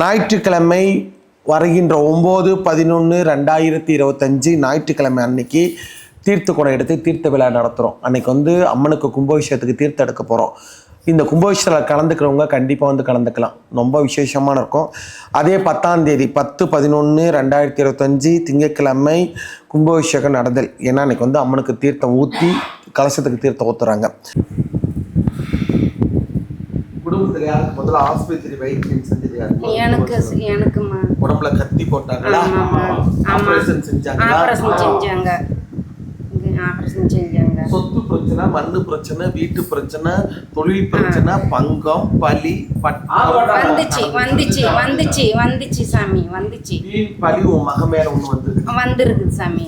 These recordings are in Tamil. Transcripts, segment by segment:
ஞாயிற்றுக்கிழமை வருகின்ற ஒம்பது பதினொன்று ரெண்டாயிரத்தி இருபத்தஞ்சி ஞாயிற்றுக்கிழமை அன்னைக்கு தீர்த்த குடம் எடுத்து தீர்த்த விழா நடத்துகிறோம் அன்னைக்கு வந்து அம்மனுக்கு கும்பாபிஷேகத்துக்கு தீர்த்தம் எடுக்க போகிறோம் இந்த கும்பாபிஷேகத்தில் கலந்துக்கிறவங்க கண்டிப்பாக வந்து கலந்துக்கலாம். ரொம்ப விசேஷமான இருக்கும். அதே பத்தாம் தேதி பத்து பதினொன்று ரெண்டாயிரத்தி இருபத்தஞ்சி திங்கட்கிழமை கும்பாபிஷேகம் நடந்தல். ஏன்னா அன்னைக்கு வந்து அம்மனுக்கு தீர்த்தம் ஊற்றி கலசத்துக்கு தீர்த்தம் ஊற்றுறாங்க குடும்பத்தில் யாருக்கு முதல்ல ஆஸ்பத்திரி வைத்தியம் செஞ்சது எனக்கு எனக்குமா. உடம்புல கத்தி போட்டாங்களா. ஆபரேஷன் செஞ்சாங்களா? ஆப்ரேஷன் செஞ்சாங்க. சொத்து பிரச்சனை மண்ணு பிரச்சனை வீட்டு பிரச்சனை தொழில் பிரச்சனை பங்கம் பலி வந்துச்சு வந்துச்சு வந்துச்சு வந்துச்சு சாமி வந்துச்சு. பலி உன் மக மேல ஒண்ணு வந்திருக்கு. வந்திருக்குது சாமி.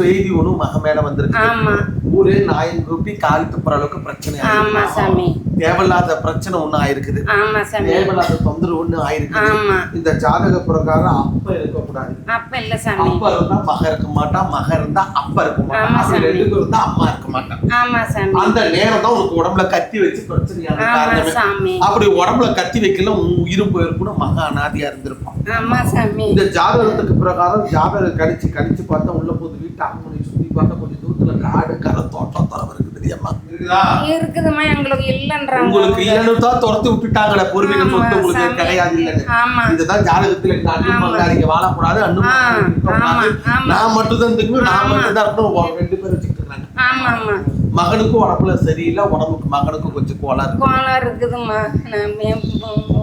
செய்தி ஒண்ணு மக மேல வந்திருக்கு. ஆமா. ஊரே நாயின் கூப்பி கால் துப்புற அளவுக்கு பிரச்சனை ஆமா ஆயிருக்கு. சாமி. தேவையில்லாத பிரச்சனை ஒண்ணு ஆயிருக்குது. ஆமா சாமி. தேவையில்லாத தொந்தரவு ஒண்ணு ஆயிருக்குது. ஆமா. இந்த ஜாதக பிரகாரம் அப்ப இருக்கக்கூடாது. அப்ப இல்ல சாமி. அப்ப இருந்தா மக இருக்க மாட்டான் மக இருந்தா அப்ப இருக்க மாட்டான் ஆமா அப்படி சாமி. ரெண்டு பேரும் இருந்தா அம்மா இருக்க மாட்டான் ஆமா சாமி. அந்த நேரம் தான் உனக்கு உடம்புல கத்தி வச்சு பிரச்சனையான காரணமே. சாமி. அப்படி உடம்புல கத்தி வைக்கல உன் உயிரும் போயிருக்கணும் மகா அனாதியா இருந்திருப்பான். ஆமா சாமி. இந்த ஜாதகத்துக்கு பிரகாரம் ஜாதகம் கணிச்சு கணிச்சு பார்த்தா உள்ள போது வீட்டு அம்மனை சுத்தி பார்த்தா கொஞ்சம் காடு கரை தோட்டம் தரம் இருக்குது தெரியாமா? இருக்குதுமா எங்களுக்கு இல்லன்றாங்க உங்களுக்கு இல்லைன்னு தான் துரத்தி விட்டுட்டாங்களே பூர்வீக ஆமா, சொத்து உங்களுக்கு. கிடையாது இல்லைன்னு. இதுதான் ஜாதகத்துல இந்த அண்ணன் வாழக்கூடாது அண்ணன். நான் மட்டும் தான் இருக்கணும் நான் ஆமா. மட்டும் தான் இருக்கணும் ரெண்டு பேரும் ஆமா மகனுக்கும் உடம்புல சரியில்லை உடம்புக்கு மகனுக்கும் கொஞ்சம் கோளாறு இருக்கு. கோளாறு இருக்குதும்மா. நான்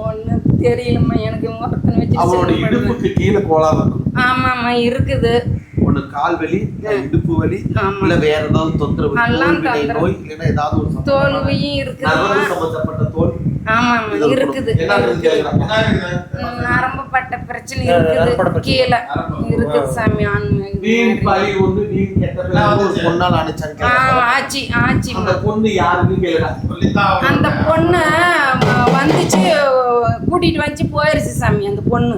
ஒன்றும் தெரியலம்மா எனக்கு பண்ணுறது. இடுப்புக்கு கீழே கோளாறு இருக்கும் ஆமாம்மா இருக்குது. ஒண்ணு கால் வலி இல்ல இடுப்பு வலி ஆமா. இல்ல வேற ஏதாவது தொந்தரவு. நோய் இல்லைன்னா ஏதாவது ஒரு தோல்வியும் நரம்பு சம்பந்தப்பட்ட தோல் இருக்குது. நரம்புப்பட்ட பிரச்சனை இருக்குது. பிரச்சனை. கீழே. இருக்குது சாமி. ஆச்சி ஆச்சிம்மா அந்த பொண்ணு அந்த பொண்ணு வந்துச்சு கூட்டிட்டு வந்து போயிருச்சு சாமி அந்த பொண்ணு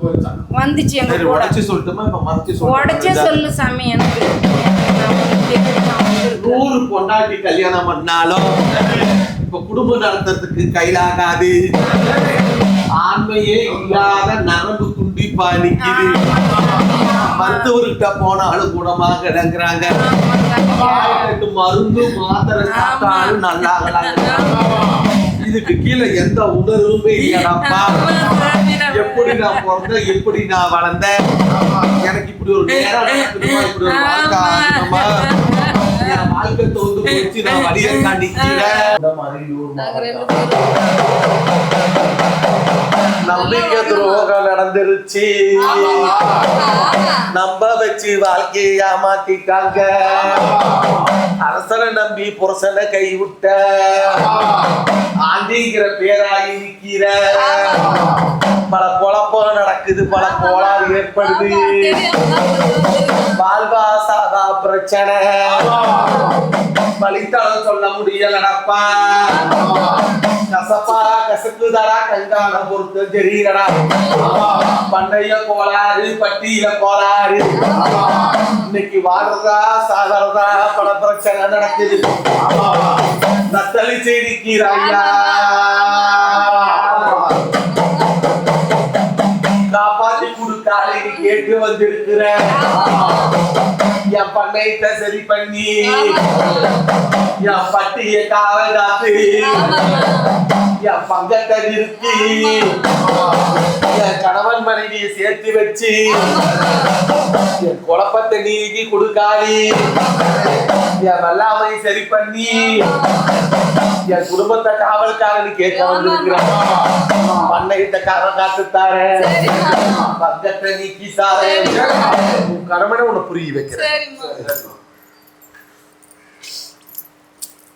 வந்துச்சு கூட. உடச்சு சொல்லட்டுமா? இப்ப மறைச்சு உடச்சே சொல்லு சாமி எனக்கு. நூறு பொண்டாட்டி கல்யாணம் பண்ணாலும் இப்ப குடும்பம் நடத்துறதுக்கு கையிலாகாது. ஆண்மையே இல்லாத நரம்பு துண்டிப்பா நிக்குது மருத்துவர்கிட்ட போனாலும் குணமா கிடங்குறாங்க மருந்து மாத்திரை சாப்பிட்டாலும் நல்லா இதுக்கு கீழே எந்த உணர்வுமே இல்லையாப்பா எப்படி நான் பிறந்தேன் எப்படி நான் வளர்ந்தேன் எனக்கு இப்படி ஒரு நேரம் நடக்குதுமா இப்படி ஒரு வாழ்க்கை வாழ்க்கை தோந்து போச்சு நான் வழியை காண்டிக்கிறேன் நம்பிக்கை துரோகம் நடந்துருச்சு. நம்ப வச்சு வாழ்க்கைய ஏமாத்திட்டாங்க. அரசனை நம்பி புருஷனை கைவிட்ட. ஆண்டிங்கிற பேராகி நிக்கிற பல குழப்பம் நடக்குது பல கோளாறு ஏற்படுது. வாழ்வா சாதா பிரச்சனை. வழித்தளம் சொல்ல முடியலடப்பா. கசப்பா கசக்குதடா கங்கான பொறுத்து தெரியலடா பண்டைய கோளாறு பட்டியல கோளாறு. இன்னைக்கு வாழ்றதா சாகிறதா பல பிரச்சனை நடக்குது. நத்தளி செய்திக்கிறாயா வீட்டுக்கு வந்திருக்கிற. என் பண்ணையத்தை சரி பண்ணி. என் பட்டிய காவலாத்து என் பங்கத்தை நிறுத்தி. என் கணவன் மனைவியை சேர்த்து வச்சு. என் குழப்பத்தை நீக்கி கொடுக்காளி என் வெள்ளாமை சரி பண்ணி. என் குடும்பத்தை காவல்காரனு கேட்க வந்திருக்கிறேன் பண்ணையிட்ட காரம் காத்துத்தாரேன் பங்கத்தை நீக்கி தாரேன் உன் கடமையை உன்னை புரிய வைக்கிறேன்.